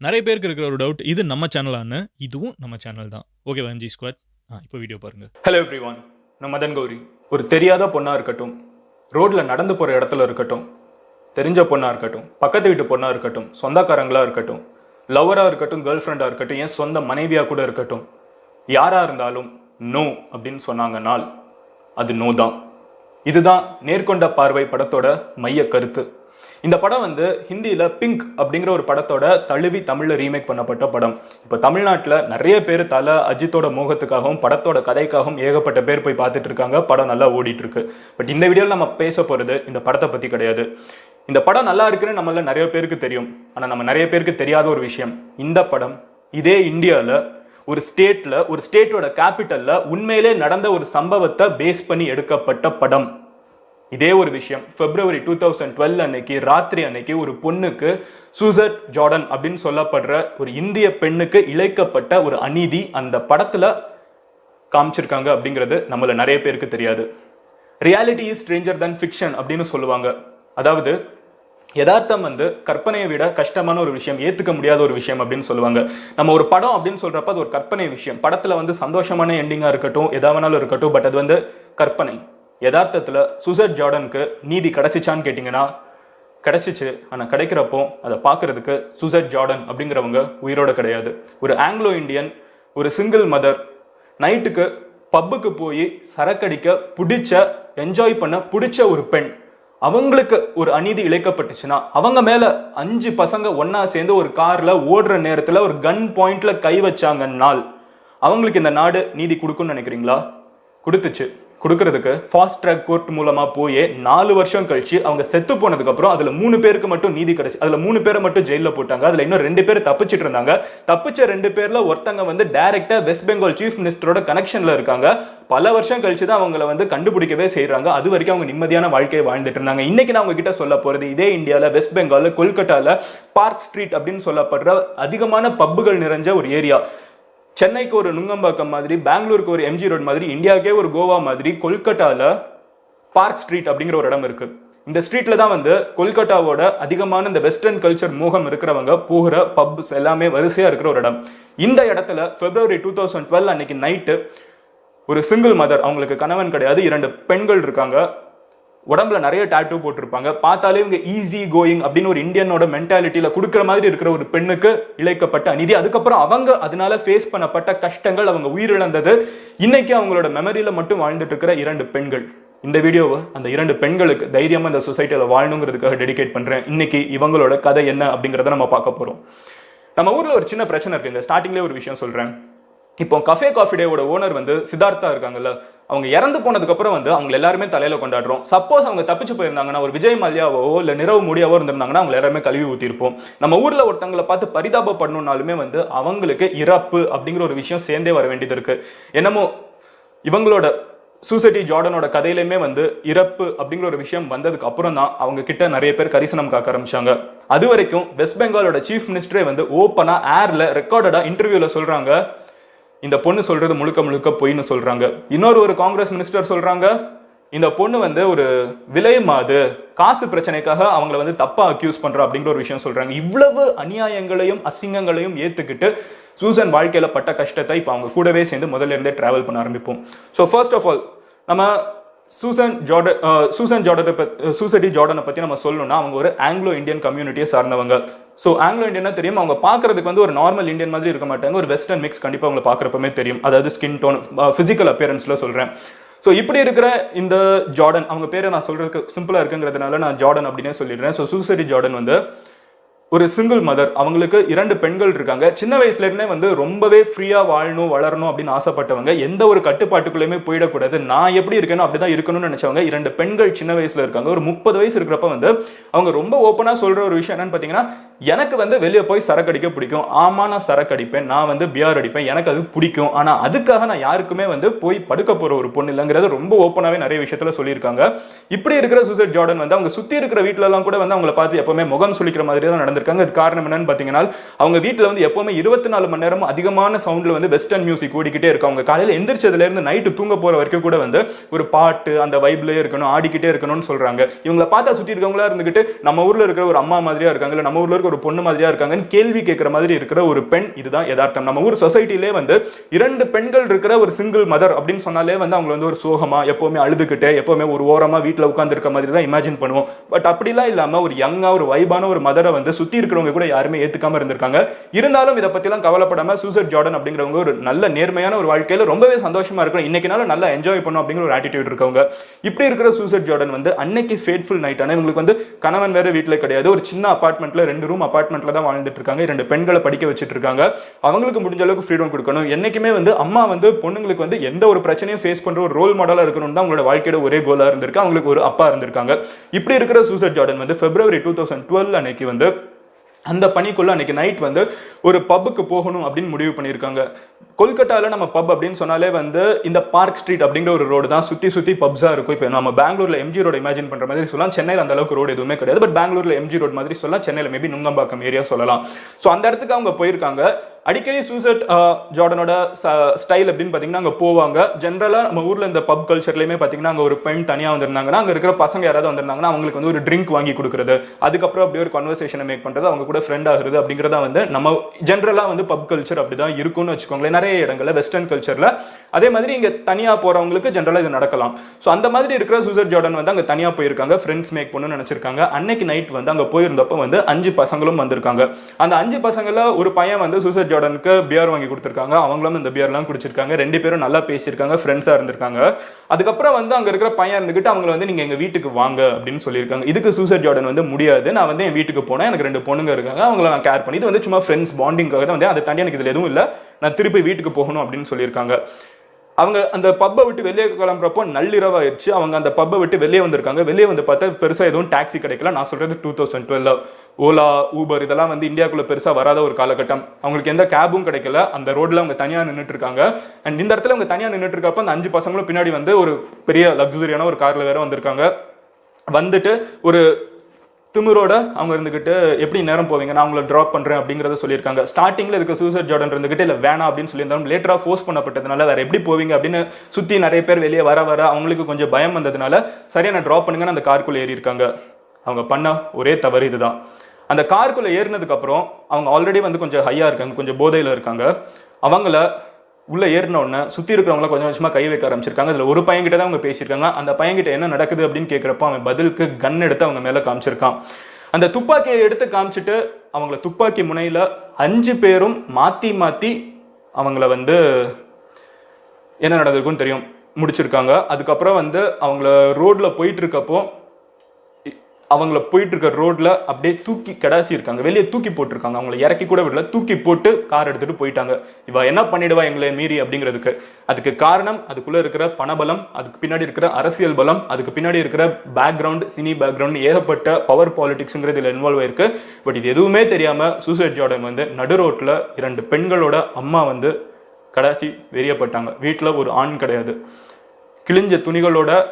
நிறைய பேருக்கு இருக்கிற ஒரு டவுட் இது நம்ம சேனலான்னு இதுவும் நம்ம சேனல் தான். ஓகே எம்ஜி ஸ்குவாட் ஆ இப்போ வீடியோ பாருங்கள் ஹலோ எவ்ரி ஒன் நான் மதன் கௌரி. ஒரு தெரியாத பொண்ணாக இருக்கட்டும் ரோட்டில் நடந்து போகிற இடத்துல இருக்கட்டும் தெரிஞ்ச பொண்ணாக இருக்கட்டும் பக்கத்து வீட்டு பொண்ணாக இருக்கட்டும் சொந்தக்காரங்களாக இருக்கட்டும் லவ்வராக இருக்கட்டும் கேர்ள் ஃப்ரெண்டாக இருக்கட்டும் என் சொந்த மனைவியாக கூட இருக்கட்டும் யாராக இருந்தாலும் நோ அப்படின்னு சொன்னாங்கனால் அது நோ தான். இதுதான் நேர்கொண்ட பார்வை படத்தோட மைய கருத்து. இந்த படம் வந்து ஹிந்தியில் பிங்க் அப்படிங்கிற ஒரு படத்தோட தழுவி தமிழில் ரீமேக் பண்ணப்பட்ட படம். இப்போ தமிழ்நாட்டில் நிறைய பேர் தல அஜித்தோட மோகத்துக்காகவும் படத்தோட கதைக்காகவும் ஏகப்பட்ட பேர் போய் பார்த்துட்டு இருக்காங்க. படம் நல்லா ஓடிட்டு இருக்கு பட் இந்த வீடியோவில் நம்ம பேச போகிறது இந்த படத்தை பற்றி கிடையாது. இந்த படம் நல்லா இருக்குன்னு நம்மள நிறைய பேருக்கு தெரியும். ஆனால் நம்ம நிறைய பேருக்கு தெரியாத ஒரு விஷயம். இந்த படம் இதே இந்தியாவில் ஒரு ஸ்டேட்டில் ஒரு ஸ்டேட்டோட கேபிட்டலில் உண்மையிலே நடந்த ஒரு சம்பவத்தை பேஸ் பண்ணி எடுக்கப்பட்ட படம். இதே ஒரு விஷயம். பிப்ரவரி டூ தௌசண்ட் டுவெல் அன்னைக்கு ராத்திரி அன்னைக்கு ஒரு பொண்ணுக்கு சூசட் ஜார்டன் அப்படின்னு சொல்லப்படுற ஒரு இந்திய பெண்ணுக்கு இழைக்கப்பட்ட ஒரு அநீதி அந்த படத்தில் காமிச்சிருக்காங்க அப்படிங்கிறது நம்மள நிறைய பேருக்கு தெரியாது. Reality is stranger than fiction அப்படின்னு சொல்லுவாங்க. அதாவது யதார்த்தம் வந்து கற்பனையை விட கஷ்டமான ஒரு விஷயம் ஏற்றுக்க முடியாத ஒரு விஷயம் அப்படின்னு சொல்லுவாங்க. நம்ம ஒரு படம் அப்படின்னு சொல்றப்ப அது ஒரு கற்பனை விஷயம். படத்தில் வந்து சந்தோஷமான எண்டிங்காக இருக்கட்டும் எதா வேணாலும் இருக்கட்டும் பட் அது வந்து கற்பனை. யதார்த்தத்தில் சுசர் ஜார்டனுக்கு நீதி கிடைச்சிச்சான்னு கேட்டிங்கன்னா கிடைச்சிச்சு. ஆனால் கிடைக்கிறப்போ அதை பார்க்குறதுக்கு சுசர் ஜார்டன் அப்படிங்கிறவங்க உயிரோட கிடையாது. ஒரு ஆங்கிலோ இந்தியன் ஒரு சிங்கிள் மதர் நைட்டுக்கு பப்புக்கு போய் சரக்கடிக்க பிடிச்ச என்ஜாய் பண்ண பிடிச்ச ஒரு பெண். அவங்களுக்கு ஒரு அநீதி இழைக்கப்பட்டுச்சுன்னா அவங்க மேல அஞ்சு பசங்க ஒன்றா சேர்ந்து ஒரு கார்ல ஓடுற நேரத்துல ஒரு கன் பாயிண்ட்ல கை வச்சாங்கன்னால் அவங்களுக்கு இந்த நாடு நீதி கொடுக்கும்னு நினைக்கிறீங்களா? கொடுத்துச்சு. கொடுக்கறதுக்கு ஃபாஸ்ட் ட்ராக் கோர்ட் மூலமா போய் நாலு வருஷம் கழிச்சு அவங்க செத்து போனதுக்கு அப்புறம் அதுல மூணு பேருக்கு மட்டும் நீதி கிடைச்சு அதுல மூணு பேரை மட்டும் ஜெயில போட்டாங்க. அதுல இன்னும் ரெண்டு பேர் தப்பிச்சிட்டு இருந்தாங்க. தப்பிச்ச ரெண்டு பேர்ல ஒருத்தங்க வந்து டைரக்டா வெஸ்ட் பெங்கால் சீஃப் மினிஸ்டரோட கனெக்ஷன்ல இருக்காங்க. பல வருஷம் கழிச்சு தான் அவங்கள வந்து கண்டுபிடிக்கவே செய்கிறாங்க அது வரைக்கும் அவங்க நிம்மதியான வாழ்க்கையை வாழ்ந்துட்டு இருந்தாங்க. இன்னைக்கு நான் உங்ககிட்ட சொல்ல போறது இதே இந்தியாவில் வெஸ்ட் பெங்கால் கொல்கட்டால பார்க் ஸ்ட்ரீட் அப்படின்னு சொல்லப்படுற அதிகமான பப்புகள் நிறைஞ்ச ஒரு ஏரியா சென்னைக்கு ஒரு நுங்கம்பாக்கம் மாதிரி பெங்களூருக்கு ஒரு எம்ஜி ரோட் மாதிரி இந்தியாவுக்கே ஒரு கோவா மாதிரி கொல்கட்டாவில் பார்க் ஸ்ட்ரீட் அப்படிங்கிற ஒரு இடம் இருக்குது இந்த ஸ்ட்ரீட்ல தான் வந்து கொல்கட்டாவோட அதிகமான இந்த வெஸ்டர்ன் கல்ச்சர் மோகம் இருக்கிறவங்க போகிற பப்ஸ் எல்லாமே வரிசையாக இருக்கிற ஒரு இடம். இந்த இடத்துல பிப்ரவரி டூ தௌசண்ட் டுவெல் அன்னைக்கு நைட்டு ஒரு சிங்கிள் மதர் அவங்களுக்கு கணவன் கிடையாது இரண்டு பெண்கள் இருக்காங்க. உடம்புல நிறைய டாட்டூ போட்டிருப்பாங்க. பார்த்தாலே இவங்க ஈஸி கோயிங் அப்படின்னு ஒரு இந்தியனோட மென்டாலிட்டியில கொடுக்குற மாதிரி இருக்கிற ஒரு பெண்ணுக்கு இழைக்கப்பட்ட அநீதி. அதுக்கப்புறம் அவங்க அதனால ஃபேஸ் பண்ணப்பட்ட கஷ்டங்கள் அவங்க உயிரிழந்தது. இன்னைக்கு அவங்களோட மெமரியில மட்டும் வாழ்ந்துட்டு இருக்கிற இரண்டு பெண்கள். இந்த வீடியோவை அந்த இரண்டு பெண்களுக்கு தைரியமா இந்த சொசைட்டியில் வாழணுங்கிறதுக்காக டெடிகேட் பண்றேன். இன்னைக்கு இவங்களோட கதை என்ன அப்படிங்கிறத நம்ம பார்க்க போறோம். நம்ம ஊர்ல ஒரு சின்ன பிரச்சனை இருக்குங்க ஸ்டார்டிங்லேயே ஒரு விஷயம் சொல்றேன். இப்போ கஃபே காஃபி டேவோட ஓனர் வந்து சித்தார்த்தா இருக்காங்கல்ல அவங்க இறந்து போனதுக்கப்புறம் வந்து அவங்க எல்லாருமே தலையில கொண்டாடுறோம். சப்போஸ் அவங்க தப்பிச்சு போயிருந்தாங்கன்னா ஒரு விஜய் மல்யாவோ இல்ல நிறவு முடியாவோ இருந்திருந்தாங்கன்னா அவங்க எல்லாருமே கழுவி ஊத்திருப்போம் நம்ம ஊர்ல ஒருத்தவங்களை பார்த்து பரிதாபப்படணும்னாலுமே வந்து அவங்களுக்கு இறப்பு அப்படிங்கிற ஒரு விஷயம் சேர்ந்தே வர வேண்டியது இருக்கு. என்னமோ இவங்களோட சூசைட்டி ஜார்டனோட கதையிலுமே வந்து இறப்பு அப்படிங்கிற ஒரு விஷயம் வந்ததுக்கு அப்புறம் தான் அவங்க கிட்ட நிறைய பேர் கரிசனம் காக்க ஆரம்பிச்சாங்க. அது வரைக்கும் வெஸ்ட் பெங்காலோட சீஃப் மினிஸ்டரே வந்து ஓப்பனா ஏர்ல ரெக்கார்டடா இன்டர்வியூல சொல்றாங்க இந்த பொண்ணு சொல்றது முழுக்க முழுக்க பொய்ன்னு சொல்றாங்க. இன்னொரு ஒரு காங்கிரஸ் மினிஸ்டர் சொல்றாங்க இந்த பொண்ணு வந்து ஒரு விலை மாது காசு பிரச்சனைக்காக அவங்கள வந்து தப்பா அக்யூஸ் பண்றா அப்படிங்கிற ஒரு விஷயம் சொல்றாங்க. இவ்வளவு அநியாயங்களையும் அசிங்கங்களையும் ஏத்துக்கிட்டு சூசன் வாழ்க்கையில பட்ட கஷ்டத்தை இப்போ அவங்க கூடவே சேர்ந்து முதல்ல இருந்தே டிராவல் பண்ண ஆரம்பிப்போம். ஸோ ஃபர்ஸ்ட் ஆஃப் ஆல் நம்ம சூசன் ஜார்டன் சூசன் ஜார்டனை பற்றி சூசைட்டி ஜார்டனை பற்றி நம்ம சொல்லணும்னா அவங்க ஒரு ஆங்கிலோ இந்தியன் கம்யூனிட்டியை சார்ந்தவங்க. ஸோ ஆங்கிலோ இந்தியனா தெரியும் அவங்க பார்க்குறதுக்கு வந்து ஒரு நார்மல் இந்தியன் மாதிரி இருக்க மாட்டாங்க. ஒரு வெஸ்டர்ன் மிக்ஸ் கண்டிப்பாக அவங்களை பார்க்குறப்பமே தெரியும். அதாவது ஸ்கின் டோன் ஃபிசிக்கல் அப்பியரன்ஸில் சொல்கிறேன் ஸோ இப்படி இருக்கிற இந்த ஜார்டன் அவங்க பேரை நான் சொல்கிறதுக்கு சிம்பிளாக இருக்குங்கிறதுனால நான் ஜார்டன் அப்படின்னே சொல்லிடுறேன். ஸோ சூசைட்டி ஜார்டன் வந்து ஒரு சிங்கிள் மதர் அவங்களுக்கு இரண்டு பெண்கள் இருக்காங்க. சின்ன வயசுல இருந்தே வந்து ரொம்பவே ஃப்ரீயா வாழணும் வளரணும் அப்படின்னு ஆசைப்பட்டவங்க எந்த ஒரு கட்டுப்பாட்டுக்குள்ளேயுமே போயிடக்கூடாது. நான் எப்படி இருக்கேனோ அப்படிதான் இருக்கணும்னு நினைச்சவங்க இரண்டு பெண்கள் சின்ன வயசுல இருக்காங்க. ஒரு முப்பது வயசு இருக்கிறப்ப வந்து அவங்க ரொம்ப ஓப்பனா சொல்ற ஒரு விஷயம் என்னன்னு பாத்தீங்கன்னா எனக்கு வந்து வெளியே போய் சரக்கு அடிக்க பிடிக்கும். ஆமா நான் சரக்கு அடிப்பேன். நான் வந்து பிஆர் அடிப்பேன். எனக்கு அது பிடிக்கும். ஆனால் அதுக்காக நான் யாருக்குமே வந்து போய் படுக்க போகிற ஒரு பொண்ணு இல்லைங்கிறது ரொம்ப ஓப்பனாகவே நிறைய விஷயத்தில் சொல்லியிருக்காங்க. இப்படி இருக்கிற சூசைட் ஜார்டன் வந்து அவங்க சுற்றி இருக்கிற வீட்டிலலாம் கூட வந்து அவங்கள பார்த்து எப்பவுமே முகம் சுழிக்கிற மாதிரி தான் நடந்திருக்காங்க. அது காரணம் என்னன்னு பார்த்தீங்கன்னா அவங்க வீட்டில் வந்து எப்பவுமே இருபத்தி நாலு மணி நேரமும் அதிகமான சவுண்டில் வந்து வெஸ்டர்ன் மியூசிக் ஓடிக்கிட்டே இருக்கும். அவங்க காலையில் எந்திரிச்சதுலேருந்து நைட்டு தூங்க போகிற வரைக்கும் கூட வந்து ஒரு பாட்டு அந்த வைப்லேயே இருக்கணும் ஆடிக்கிட்டே இருக்கணும்னு சொல்கிறாங்க இவங்கள பார்த்தா சுற்றி இருக்கவங்களா இருந்துக்கிட்டு நம்ம ஊரில் இருக்கிற ஒரு அம்மா மாதிரியா இருக்காங்க இல்ல நம்ம ஊரில் இருக்க பார்க்கறதுக்கு ஒரு பொண்ணு மாதிரியா இருக்காங்கன்னு கேள்வி கேட்குற மாதிரி இருக்கிற ஒரு பெண் இதுதான் யதார்த்தம். நம்ம ஊர் சொசைட்டிலே வந்து இரண்டு பெண்கள் இருக்கிற ஒரு சிங்கிள் மதர் அப்படின்னு சொன்னாலே வந்து அவங்க வந்து ஒரு சோகமா எப்பவுமே அழுதுகிட்டே எப்பவுமே ஒரு ஓரமா வீட்டில் உட்காந்துருக்க மாதிரி தான் இமேஜின் பண்ணுவோம். பட் அப்படிலாம் இல்லாம ஒரு யங்கா ஒரு வைபான ஒரு மதரை வந்து சுத்தி இருக்கிறவங்க கூட யாருமே ஏத்துக்காம இருந்திருக்காங்க. இருந்தாலும் இதை பத்திலாம் கவலைப்படாம சூசர் ஜார்டன் அப்படிங்கிறவங்க ஒரு நல்ல நேர்மையான ஒரு வாழ்க்கையில ரொம்பவே சந்தோஷமா இருக்கணும். இன்னைக்கு நல்லா என்ஜாய் பண்ணும் அப்படிங்கிற ஒரு ஆட்டிடியூட் இருக்கவங்க. இப்படி இருக்கிற சூசர் ஜார்டன் வந்து அன்னைக்கு ஃபேட்ஃபுல் நைட் ஆனால் இவங்களுக்கு வந்து கணவன் வேற வீட்டில் கிடையாது. ஒரு சின்ன அப்பார்ட்மெண்ட்ல ரெண்டு ரூம் அபார்ட்மெண்ட்ல தான் வாழ்ந்துட்டு இருக்காங்க ரெண்டு பெண்களை படிக்க வச்சுட்டு இருக்காங்க அவங்களுக்கு முடிஞ்ச அளவுக்கு ஃப்ரீடம் கொடுக்கணும். என்னைக்குமே வந்து அம்மா வந்து பொண்ணுங்களுக்கு வந்து எந்த ஒரு பிரச்சனையும் ஃபேஸ் பண்ற ஒரு ரோல் மாடலா இருக்கணும் தான் அவங்களோட வாழ்க்கையோட ஒரே கோலா இருந்திருக்கு. அவங்களுக்கு ஒரு அப்பா இருந்திருக்காங்க. இப்படி இருக்கிற சூசட் ஜார்டன் வந்து பிப்ரவரி டூ தௌசண்ட் டுவெல் அன்னைக்கு வந்து அந்த பணிக்குள்ள அன்னைக்கு நைட் வந்து ஒரு பப்புக்கு போகணும் அப்படின்னு முடிவு பண்ணியிருக்காங்க. கொல்கட்டாவில் நம்ம பப் அப்படின்னு சொன்னாலே வந்து இந்த பார்க் ஸ்ட்ரீட் அப்படிங்கிற ஒரு ரோடு தான் சுற்றி சுற்றி பப்ஸாக இருக்கும். இப்போ நம்ம பெங்களூரில் எம்ஜி ரோடு இமேஜின் பண்ணுற மாதிரி சொல்லலாம். சென்னையில் அந்த அளவுக்கு ரோடு எதுவுமே கிடையாது. பட் பெங்களூரில் எம்ஜி ரோடு மாதிரி சொல்லலாம். சென்னையில் மேபி நுங்கம்பாக்கம் ஏரியா சொல்லலாம். ஸோ அந்த இடத்துக்கு அவங்க போயிருக்காங்க. அடிக்கடி சூசட் ஜார்டனோட ஸ்டைல் அப்படின்னு பார்த்தீங்கன்னா அங்கே போவாங்க. ஜென்ரலாக நம்ம ஊரில் இந்த பப் கல்ச்சர்லையுமே பார்த்தீங்கன்னா அங்கே ஒரு பெண் தனியாக வந்திருந்தாங்கன்னா அங்கே இருக்கிற பசங்க யாராவது வந்திருந்தாங்கன்னா அவங்களுக்கு வந்து ஒரு ட்ரிங்க் வாங்கி கொடுக்குறது. அதுக்கப்புறம் அப்படியே ஒரு கன்வர்சேஷனை மேக் பண்ணுறது அவங்க கூட ஃப்ரெண்ட் ஆகுறது அப்படிங்கிறத வந்து நம்ம ஜென்ரலாக வந்து பப் கல்ச்சர் அப்படி தான் இருக்கும்னு வச்சுக்கோங்களேன். நிறைய இடங்களில் வெஸ்டர்ன் கல்ச்சரில் அதே மாதிரி இங்கே தனியாக போகிறவங்களுக்கு ஜென்ரலாக இது நடக்கலாம். ஸோ அந்த மாதிரி இருக்கிற சூசர் ஜார்டன் வந்து அங்கே தனியாக போயிருக்காங்க. ஃப்ரெண்ட்ஸ் மேக் பண்ணணும்னு நினச்சிருக்காங்க. அன்னைக்கு நைட் வந்து அங்கே போயிருந்தப்போ வந்து அஞ்சு பசங்களும் வந்திருக்காங்க. அந்த அஞ்சு பசங்களில் ஒரு பையன் வந்து சூசர் ஜார்டனுக்கு பியர் வாங்கி கொடுத்துருக்காங்க. அவங்களும் இந்த பியர்லாம் குடிச்சிருக்காங்க. ரெண்டு பேரும் நல்லா பேசியிருக்காங்க ஃப்ரெண்ட்ஸாக இருந்திருக்காங்க. அதுக்கப்புறம் வந்து அங்கே இருக்கிற பையன் இருந்துக்கிட்டு அவங்கள வந்து நீங்கள் எங்கள் வீட்டுக்கு வாங்க அப்படின்னு சொல்லியிருக்காங்க. இதுக்கு சூசர் ஜார்டன் வந்து முடியாது. நான் வந்து என் வீட்டுக்கு போனேன். எனக்கு ரெண்டு பொண்ணுங்க இருக்காங்க. அவங்கள நான் கேர் பண்ணி இது வந்து சும்மா ஃப்ரெண்ட்ஸ் பாண்டிங்காக தான் வந்து அதை தாண்டி எனக்கு இதில் எதுவும் இல்லை. நான் திருப்பி வீட்டுக்கு போகணும் அப்படின்னு சொல்லியிருக்காங்க. அவங்க அந்த பப்பை விட்டு வெளியே கிளம்புறப்போ நள்ளிரவாயிருச்சு. அவங்க அந்த பப்பை விட்டு வெளியே வந்திருக்காங்க. வெளியே வந்து பார்த்தா பெருசாக எதுவும் டாக்ஸி கிடைக்கல. நான் சொல்கிறது two thousand twelve Ola Uber இதெல்லாம் வந்து இந்தியாக்குள்ளே பெருசாக வராத ஒரு காலகட்டம். அவங்களுக்கு எந்த கேபும் கிடைக்கல. அந்த ரோட்டில் அவங்க தனியாக நின்றுட்டு இருக்காங்க அண்ட் இந்த இடத்துல அவங்க தனியாக நின்றுட்டுருக்கப்ப அந்த அஞ்சு பசங்களும் பின்னாடி வந்து ஒரு பெரிய லக்ஸுரியான ஒரு காரில் வேற வந்திருக்காங்க. வந்துட்டு ஒரு திமிரோட அவங்க இருந்துகிட்டு எப்படி நேரம் போவீங்க? நான் உங்களை ட்ராப் பண்ணுறேன் அப்படிங்கிறத சொல்லியிருக்காங்க. ஸ்டார்டிங்கில் இதுக்கு சூசைட் ஜார்டன் இருந்துகிட்டு இல்லை வேணாம் அப்படின்னு சொல்லியிருந்தாலும் லேட்டராக ஃபோர்ஸ் பண்ணப்பட்டதுனால வேறு எப்படி போவீங்க? அப்படின்னு சுற்றி நிறைய பேர் வெளியே வர வர அவங்களுக்கு கொஞ்சம் பயம் வந்ததுனால சரியாக நான் ட்ராப் பண்ணுங்கன்னு அந்த காருக்குள்ள ஏறி இருக்காங்க அவங்க பண்ண ஒரே தவறு இதுதான். அந்த கார்க்குள்ளே ஏறினதுக்கப்புறம் அவங்க ஆல்ரெடி வந்து கொஞ்சம் ஹையாக இருக்காங்க கொஞ்சம் போதையில் இருக்காங்க. அவங்கள உள்ளே ஏறின உடனே இருக்கிறவங்கள கொஞ்சம் கொஞ்சமாக கை வைக்க ஆரம்பிச்சிருக்காங்க. அதில் ஒரு பையன் கிட்ட தான் அவங்க பேசியிருக்காங்க. அந்த பையன் கிட்ட என்ன நடக்குது அப்படின்னு கேட்குறப்போ அவன் பதிலுக்கு கன் எடுத்து அவங்க மேலே காமிச்சிருக்கான். அந்த துப்பாக்கியை எடுத்து காமிச்சிட்டு அவங்கள துப்பாக்கி முனையில் அஞ்சு பேரும் மாற்றி மாற்றி அவங்கள வந்து என்ன நடந்திருக்குன்னு தெரியும் முடிச்சிருக்காங்க. அதுக்கப்புறம் வந்து அவங்கள ரோட்டில் போயிட்டு இருக்கப்போ அவங்கள போயிட்டு இருக்க ரோட்ல அப்படியே தூக்கி கடாசி இருக்காங்க. வெளியே தூக்கி போட்டிருக்காங்க. அவங்கள இறக்கி கூட விடல. தூக்கி போட்டு கார் எடுத்துட்டு போயிட்டாங்க. இவ என்ன பண்ணிடுவா எங்களை மீறி அப்படிங்கிறதுக்கு? அதுக்கு காரணம் அதுக்குள்ள இருக்கிற பணபலம் அதுக்கு பின்னாடி இருக்கிற அரசியல் பலம் அதுக்கு பின்னாடி இருக்கிற பேக்ரவுண்ட் சினி பேக்ரவுண்ட் ஏகப்பட்ட பவர் பாலிடிக்ஸ்ங்கிறது இதில் இன்வால்வ் ஆயிருக்கு. பட் இது எதுவுமே தெரியாம சூசைட் ஜார்டன் வந்து நடு ரோட்ல இரண்டு பெண்களோட அம்மா வந்து கடைசி வெறியப்பட்டாங்க. வீட்டில் ஒரு ஆண் கிடையாது. கிழிஞ்ச துணிகளோட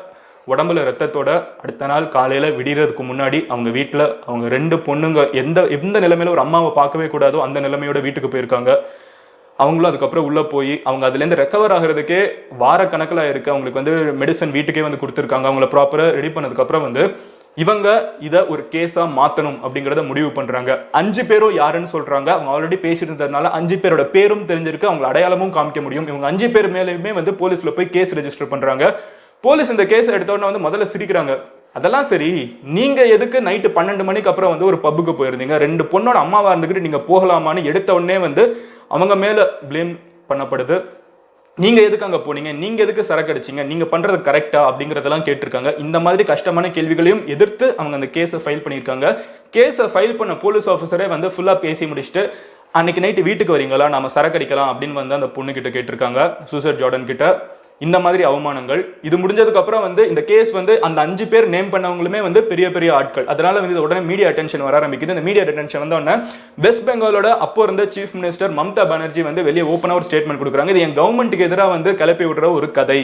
உடம்புல ரத்தத்தோட அடுத்த நாள் காலையில் விடியறதுக்கு முன்னாடி அவங்க வீட்டில் அவங்க ரெண்டு பொண்ணுங்க எந்த எந்த நிலைமையில ஒரு அம்மாவை பார்க்கவே கூடாதோ அந்த நிலைமையோட வீட்டுக்கு போயிருக்காங்க. அவங்களும் அதுக்கப்புறம் உள்ளே போய் அவங்க அதுலேருந்து ரெக்கவர் ஆகிறதுக்கே வார கணக்கில் இருக்குது அவங்களுக்கு வந்து மெடிசன் வீட்டுக்கே வந்து கொடுத்துருக்காங்க. அவங்கள ப்ராப்பராக ரெடி பண்ணதுக்கப்புறம் வந்து இவங்க இதை ஒரு கேஸாக மாற்றணும் அப்படிங்கிறத முடிவு பண்ணுறாங்க அஞ்சு பேரும் யாருன்னு சொல்கிறாங்க அவங்க ஆல்ரெடி பேசிட்டு இருந்ததுனால அஞ்சு பேரோட பேரும் தெரிஞ்சிருக்கு. அவங்க அடையாளமும் காமிக்க முடியும். இவங்க அஞ்சு பேர் மேலேயுமே வந்து போலீஸில் போய் கேஸ் ரெஜிஸ்டர் பண்ணுறாங்க போலீஸ் இந்த கேஸ் எடுத்த உடனே வந்து முதல்ல சிரிக்கிறாங்க. அதெல்லாம் சரி நீங்க எதுக்கு நைட்டு பன்னெண்டு மணிக்கு அப்புறம் வந்து ஒரு பப்புக்கு போயிருந்தீங்க? ரெண்டு பொண்ணோட அம்மாவா இருந்துக்கிட்டு நீங்க போகலாமான்னு எடுத்த உடனே வந்து அவங்க மேல ப்ளேம் பண்ணப்படுது. நீங்க எதுக்கு அங்க போனீங்க? நீங்க எதுக்கு சரக்கு அடிச்சீங்க? நீங்க பண்றது கரெக்டா அப்படிங்கறதெல்லாம் கேட்டிருக்காங்க. இந்த மாதிரி கஷ்டமான கேள்விகளையும் எதிர்த்து அவங்க அந்த கேஸை ஃபைல் பண்ணியிருக்காங்க. கேஸை ஃபைல் பண்ண போலீஸ் ஆஃபீஸரே வந்து ஃபுல்லா பேசி முடிச்சுட்டு அன்னைக்கு நைட்டு வீட்டுக்கு வரீங்களா? நம்ம சரக்கு அடிக்கலாம்? அப்படின்னு வந்து அந்த பொண்ணு கிட்ட கேட்டிருக்காங்க. சூசர் ஜார்டன் கிட்ட. இந்த மாதிரி அவமானங்கள். இது முடிஞ்சதுக்கு அப்புறம் வந்து இந்த கேஸ் வந்து அந்த அஞ்சு பேர் நேம் பண்ணவங்களுமே வந்து பெரிய பெரிய ஆட்கள். அதனால வந்து உடனே மீடியா அட்டென்ஷன் வர ஆரம்பிக்குது. இந்த மீடியா அட்டென்ஷன் வந்தோடனே வெஸ்ட் பெங்காலோட அப்போ இருந்த சீஃப் மினிஸ்டர் மம்தா பானர்ஜி வந்து வெளியே ஓப்பனாக ஒரு ஸ்டேட்மெண்ட் கொடுக்குறாங்க. இது என் கவர்மெண்ட்டுக்கு எதிராக வந்து கிளப்பி விடுற ஒரு கதை.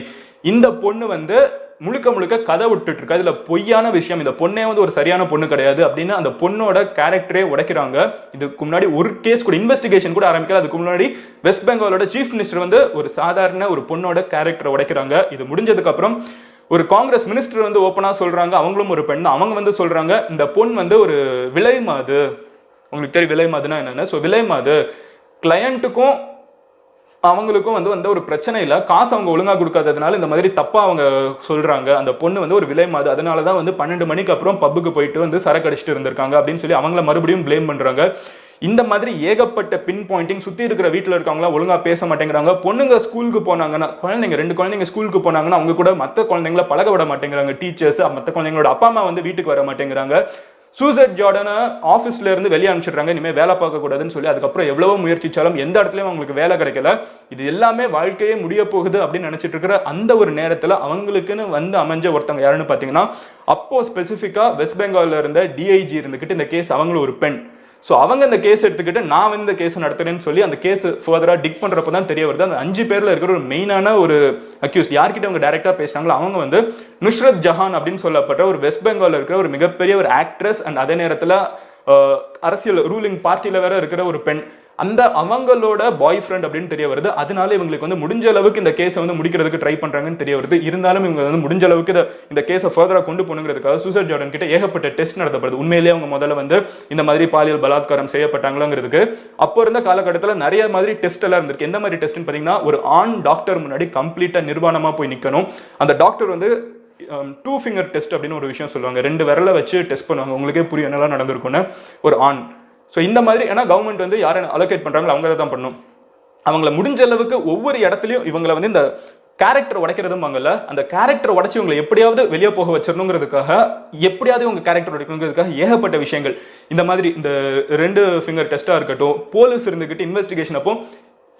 இந்த பொண்ணு வந்து முழுக்க முழுக்க கதை விட்டுட்டு இருக்கு அதுல பொய்யான விஷயம் இந்த பொண்ணே வந்து ஒரு சரியான பொண்ணு கிடையாது அப்படின்னு அந்த பொண்ணோட கேரக்டரே உடைக்கிறாங்க. இதுக்கு முன்னாடி ஒரு கேஸ் கூட இன்வெஸ்டிகேஷன் கூட ஆரம்பிக்கல. அதுக்கு முன்னாடி வெஸ்ட் பெங்காலோட சீஃப் மினிஸ்டர் வந்து ஒரு சாதாரண ஒரு பொண்ணோட கேரக்டரை உடைக்கிறாங்க. இது முடிஞ்சதுக்கு அப்புறம் ஒரு காங்கிரஸ் மினிஸ்டர் வந்து ஓப்பனா சொல்றாங்க. அவங்களும் ஒரு பெண் தான். அவங்க வந்து சொல்றாங்க இந்த பொண் வந்து ஒரு விலை மாது உங்களுக்கு தெரியும் விலை மாதுனா என்னென்னு? ஸோ விலை மாது கிளையண்ட்டுக்கும் அவங்களுக்கும் வந்து வந்து ஒரு பிரச்சனை இல்லை காசு அவங்க ஒழுங்காக கொடுக்காததுனால இந்த மாதிரி தப்பாக அவங்க சொல்கிறாங்க அந்த பொண்ணு வந்து ஒரு விலை மாது. அதனால தான் வந்து பன்னெண்டு மணிக்கு அப்புறம் பப்புக்கு போயிட்டு வந்து சரக்கு அடிச்சுட்டு இருந்திருக்காங்க அப்படின்னு சொல்லி அவங்கள மறுபடியும் ப்ளேம் பண்ணுறாங்க இந்த மாதிரி ஏகப்பட்ட பின் பாயிண்டிங் சுற்றி இருக்கிற வீட்டில் இருக்கவங்களாம் ஒழுங்காக பேச மாட்டேங்கிறாங்க. பொண்ணுங்க ஸ்கூலுக்கு போனாங்கன்னா குழந்தைங்க ரெண்டு குழந்தைங்க ஸ்கூலுக்கு போனாங்கன்னா அவங்க கூட மற்ற குழந்தைங்கள பழக விட மாட்டேங்கிறாங்க. டீச்சர்ஸ் மற்ற குழந்தைங்களோட அப்பா அம்மா வந்து வீட்டுக்கு வர மாட்டேங்கிறாங்க. சூசைட் ஜார்டனை ஆஃபீஸ்ல இருந்து வெளியே அனுப்பிச்சிடுறாங்க. இனிமேல் வேலை பார்க்கக்கூடாதுன்னு சொல்லி அதுக்கப்புறம் எவ்வளவோ முயற்சிச்சாலும் எந்த இடத்துலையும் அவங்களுக்கு வேலை கிடைக்கல. இது எல்லாமே வாழ்க்கையே முடிய போகுது அப்படின்னு நினைச்சிட்டு இருக்கிற அந்த ஒரு நேரத்தில் அவங்களுக்குன்னு வந்து அமைஞ்ச ஒருத்தவங்க யாருன்னு பார்த்தீங்கன்னா அப்போ ஸ்பெசிஃபிக்காக வெஸ்ட் பெங்காலில் இருந்த டிஐஜி இருந்துக்கிட்டு இந்த கேஸ் அவங்களும் ஒரு பெண். ஸோ அவங்க இந்த கேஸ் எடுத்துக்கிட்டு நான் வந்து இந்த கேஸ் நடத்துறேன்னு சொல்லி அந்த கேஸ் ஃபர்தராக டிக் பண்ணுறப்ப தான் தெரிய வருது. அந்த அஞ்சு பேரில் இருக்கிற ஒரு மெயினான ஒரு அக்யூஸ்ட் யார்கிட்ட அவங்க டேரெக்டாக பேசினாங்களோ அவங்க வந்து நுஷ்ரத் ஜஹான் அப்படின்னு சொல்லப்பட்ட ஒரு வெஸ்ட் பெங்காலில் இருக்கிற ஒரு மிகப்பெரிய ஒரு ஆக்ட்ரஸ் அண்ட் அதே நேரத்தில் அரசியல் ரூலிங் பார்ட்டியில் வேற இருக்கிற ஒரு பெண். அந்த அவங்களோட பாய் ஃப்ரெண்ட் அப்படின்னு தெரிய வருது. அதனால இவங்களுக்கு வந்து முடிஞ்ச அளவுக்கு இந்த கேஸை வந்து முடிக்கிறதுக்கு ட்ரை பண்ணுறாங்கன்னு தெரிய வருது. இருந்தாலும் இவங்க வந்து முடிஞ்ச அளவுக்கு இதை இந்த கேஸை ஃபர்தராக கொண்டு போகணுங்கிறதுக்காக சூசைட் ஜார்டன் கிட்ட ஏகப்பட்ட டெஸ்ட் நடத்தப்படுது. உண்மையிலேயே அவங்க முதல்ல வந்து இந்த மாதிரி பாலியல் பலாத்காரம் செய்யப்பட்டாங்களாங்கிறதுக்கு அப்போ இருந்த காலகட்டத்தில் நிறைய மாதிரி டெஸ்ட் எல்லாம் இருந்திருக்கு. எந்த மாதிரி டெஸ்ட்னு பார்த்தீங்கன்னா ஒரு ஆண் டாக்டர் முன்னாடி கம்ப்ளீட்டாக நிர்வாணமாக போய் நிற்கணும் அந்த டாக்டர் வந்து டூ ஃபிங்கர் டெஸ்ட் அப்படின்னு ஒரு விஷயம் சொல்லுவாங்க. ரெண்டு விரலை வச்சு டெஸ்ட் பண்ணுவாங்க. உங்களுக்கே புரியும் என்னெல்லாம் நடந்திருக்கும்னு. ஒரு ஆண். ஸோ இந்த மாதிரி ஏன்னா கவர்மெண்ட் வந்து யாரை அலோகேட் பண்ணுறாங்களோ அவங்க தான் பண்ணும். அவங்கள முடிஞ்ச அளவுக்கு ஒவ்வொரு இடத்துலையும் இவங்களை வந்து இந்த கேரக்டர் உடைக்கிறதும் அந்த கேரக்டர் உடச்சி இவங்களை எப்படியாவது வெளியே போக வச்சிடணுங்கிறதுக்காக எப்படியாவது உங்க கேரக்டர் உடைக்கணுங்கிறதுக்காக ஏகப்பட்ட விஷயங்கள். இந்த மாதிரி இந்த ரெண்டு ஃபிங்கர் டெஸ்ட்டாக இருக்கட்டும் போலீஸ் இருந்துக்கிட்டு இன்வெஸ்டிகேஷன் அப்போ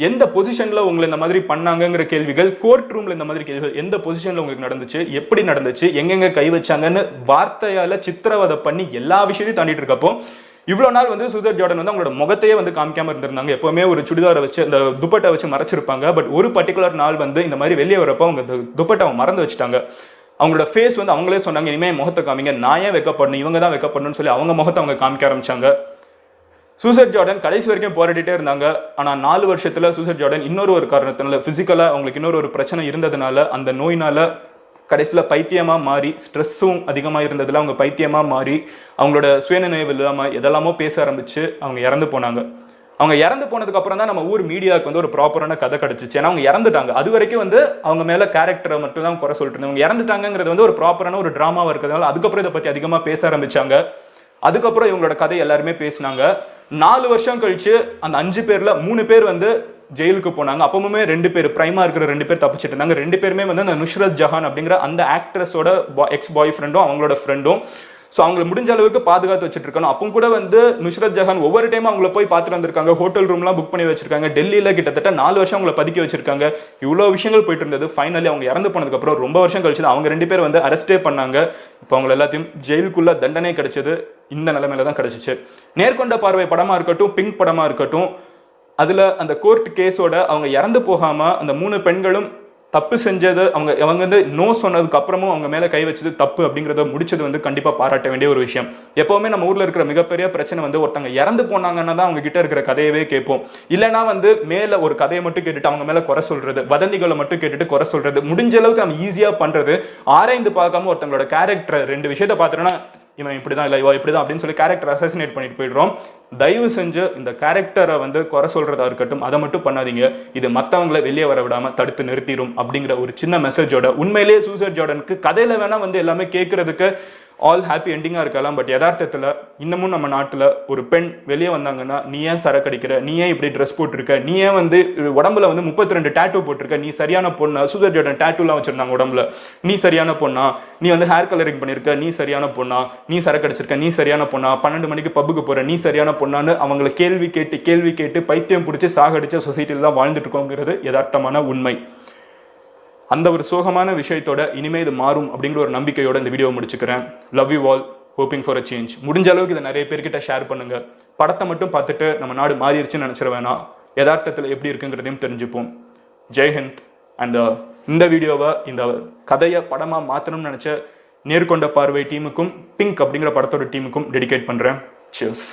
எந்த பொசிஷனில் உங்களை இந்த மாதிரி பண்ணாங்கங்கிற கேள்விகள் கோர்ட் ரூமில் இந்த மாதிரி கேள்விகள் எந்த பொசிஷனில் உங்களுக்கு நடந்துச்சு எப்படி நடந்துச்சு எங்கெங்கே கை வச்சாங்கன்னு வார்த்தையால் சித்திரவதை பண்ணி எல்லா விஷயத்தையும் தாண்டிட்டு இருக்கப்போ இவ்வளோ நாள் வந்து சூசைட் ஜார்டன் வந்து அவங்களோட முகத்தையே வந்து காமிக்காம இருந்திருந்தாங்க. எப்போவுமே ஒரு சுடிதாரை வச்சு அந்த துப்பட்டை வச்சு மறைச்சிருப்பாங்க. பட் ஒரு பர்டிகுலர் நாள் வந்து இந்த மாதிரி வெளியே வரப்போ அவங்க துப்பட்டை அவங்க மறந்து வச்சுட்டாங்க. அவங்களோட ஃபேஸ் வந்து அவங்களே சொன்னாங்க இனிமேல் முகத்தை காமிங்க. நான் ஏன் வைக்கப்படணும்? இவங்க தான் வைக்கப்படணும்னு சொல்லி அவங்க முகத்தை அவங்க காமிக்க ஆரம்பிச்சாங்க. சூசைட் ஜார்டன் கடைசி வரைக்கும் போராடிட்டே இருந்தாங்க. ஆனால் நாலு வருஷத்தில் சூசைட் ஜார்டன் இன்னொரு ஒரு காரணத்தினால ஃபிசிக்கலாக அவங்களுக்கு இன்னொரு ஒரு பிரச்சனை இருந்ததுனால அந்த நோயினால் கடைசியில் பைத்தியமாக மாறி ஸ்ட்ரெஸ்ஸும் அதிகமாக இருந்ததில் அவங்க பைத்தியமாக மாறி அவங்களோட சுயநினைவு இல்லாமல் எதெல்லாமோ பேச ஆரம்பிச்சு அவங்க இறந்து போனாங்க. அவங்க இறந்து போனதுக்கப்புறம் தான் நம்ம ஊர் மீடியாவுக்கு வந்து ஒரு ப்ராப்பரான கதை கிடைச்சிச்சு. ஏன்னா அவங்க இறந்துட்டாங்க. அது வரைக்கும் வந்து அவங்க மேலே கேரக்டரை மட்டும் தான் குறை சொல்லிட்டு இருந்தாங்க இறந்துட்டாங்கிறது வந்து ஒரு ப்ராப்பரான ஒரு ட்ராமாவாக இருக்கிறதுனால அதுக்கப்புறம் இதை பற்றி அதிகமாக பேச ஆரம்பித்தாங்க அதுக்கப்புறம் இவங்களோட கதை எல்லாருமே பேசினாங்க. நாலு வருஷம் கழிச்சு அந்த அஞ்சு பேர்ல மூணு பேர் வந்து ஜெயிலுக்கு போனாங்க. அப்பவுமே ரெண்டு பேர் பிரைமா இருக்கிற ரெண்டு பேர் தப்பிச்சிட்டு இருந்தாங்க. ரெண்டு பேருமே வந்து அந்த நுஷ்ரத் ஜஹான் அப்படிங்கிற அந்த ஆக்ட்ரஸோட எக்ஸ் பாய் ஃப்ரெண்டும் அவங்களோட ஃப்ரெண்டும் ஸோ அவங்களை முடிஞ்ச அளவுக்கு பாதுகாத்து வச்சுட்டு இருக்கணும் அப்போ கூட வந்து நுஷ்ரத் ஜஹான் ஒவ்வொரு டைம் அவங்கள போய் பார்த்துட்டு வந்திருக்காங்க. ஹோட்டல் ரூம்லாம் புக் பண்ணி வச்சிருக்காங்க. டெல்லியில் கிட்டத்தட்ட நாலு வருஷம் அவங்கள பதுக்கி வச்சிருக்காங்க. இவ்வளோ விஷயங்கள் போயிட்டு இருந்தது. ஃபைனலி அவங்க இறந்து போனதுக்கப்புறம் ரொம்ப வருஷம் கழிச்சு அவங்க ரெண்டு பேர் வந்து அரெஸ்டே பண்ணாங்க. இப்போ அவங்க எல்லாத்தையும் ஜெயிலுக்குள்ள தண்டனை கிடைச்சது இந்த நிலைமையில தான் கிடைச்சிச்சு. நேர்கொண்ட பார்வை படமாக இருக்கட்டும் பிங்க் படமாக இருக்கட்டும் அதில் அந்த கோர்ட் கேஸோட அவங்க இறந்து போகாமல் அந்த மூணு பெண்களும் தப்பு செஞ்சது அவங்க அவங்க வந்து நோ சொன்னதுக்கு அப்புறமும் அவங்க மேல கை வச்சது தப்பு அப்படிங்கறத முடிச்சது வந்து கண்டிப்பா பாராட்ட வேண்டிய ஒரு விஷயம். எப்பவுமே நம்ம ஊர்ல இருக்கிற மிகப்பெரிய பிரச்சனை வந்து ஒருத்தங்க இறந்து போனாங்கன்னா தான் அவங்க கிட்ட இருக்கிற கதையவே கேட்போம். இல்லைன்னா வந்து மேல ஒரு கதையை மட்டும் கேட்டுட்டு அவங்க மேல குறை சொல்றது வதந்திகளை மட்டும் கேட்டுட்டு குறை சொல்றது முடிஞ்ச அளவுக்கு நம்ம ஈஸியா பண்றது ஆராய்ந்து பார்க்காம ஒருத்தங்களோட கேரக்டர் ரெண்டு விஷயத்த பார்த்துட்டோன்னா இவன் இப்படி தான் இல்லை இவ இப்படிதான் அப்படின்னு சொல்லி கேரக்டர் அசசினேட் பண்ணிட்டு போயிடுறோம். தயவு செஞ்சு இந்த கேரக்டரை வந்து குறை சொல்கிறதா இருக்கட்டும் அதை மட்டும் பண்ணாதீங்க. இது மற்றவங்களை வெளியே வர விடாமல் தடுத்து நிறுத்திடும் அப்படிங்கிற ஒரு சின்ன மெசேஜோட உண்மையிலேயே சூசைட் ஜோர்டனுக்கு கதையில் வேணால் வந்து எல்லாமே கேட்கறதுக்கு ஆல் ஹாப்பி எண்டிங்காக இருக்கலாம் பட் யதார்த்தத்தில் இன்னமும் நம்ம நாட்டில் ஒரு பெண் வெளியே வந்தாங்கன்னா நீ ஏன் சரக்கடிக்கிற? நீ ஏன் இப்படி ட்ரெஸ் போட்டிருக்க? நீ ஏன் வந்து உடம்புல வந்து முப்பத்தி ரெண்டு டேட்டூ போட்டிருக்க? நீ சரியான பொண்ணு? சூசைட் டேட்டூலாம் வச்சுருந்தாங்க உடம்புல. நீ சரியான பொண்ணா? நீ வந்து ஹேர் கலரிங் பண்ணியிருக்க நீ சரியான பொண்ணா? நீ சரக்கடிச்சிருக்க? நீ சரியான பொண்ணா? பன்னெண்டு மணிக்கு பப்புக்கு போகிற நீ சரியான பொண்ணான்னு அவங்கள கேள்வி கேட்டு கேள்வி கேட்டு பைத்தியம் பிடிச்சி சாகடிச்ச சொசைட்டியில் தான் வாழ்ந்துட்டு இருக்கோங்கிறது யதார்த்தமான உண்மை. அந்த ஒரு சோகமான விஷயத்தோட இனிமே இது மாறும் அப்படிங்கிற ஒரு நம்பிக்கையோட இந்த வீடியோ முடிச்சுக்கிறேன். Love you all hoping for a change முடிஞ்ச அளவுக்கு இதை நிறைய பேர்கிட்ட ஷேர் பண்ணுங்க. படத்தை மட்டும் பார்த்துட்டு நம்ம நாடு மாறிடுச்சுன்னு நினச்சிட வேணாம். யதார்த்தத்தில் எப்படி இருக்குங்கிறதையும் தெரிஞ்சுப்போம். ஜெய்ஹிந்த் அண்ட் uh, இந்த வீடியோவை இந்த கதையை படமாக மாற்றணும்னு நினச்ச நேர்கொண்ட பார்வை டீமுக்கும் பிங்க் அப்படிங்கிற படத்தோட டீமுக்கும் டெடிகேட் பண்ணுறேன் சியர்ஸ்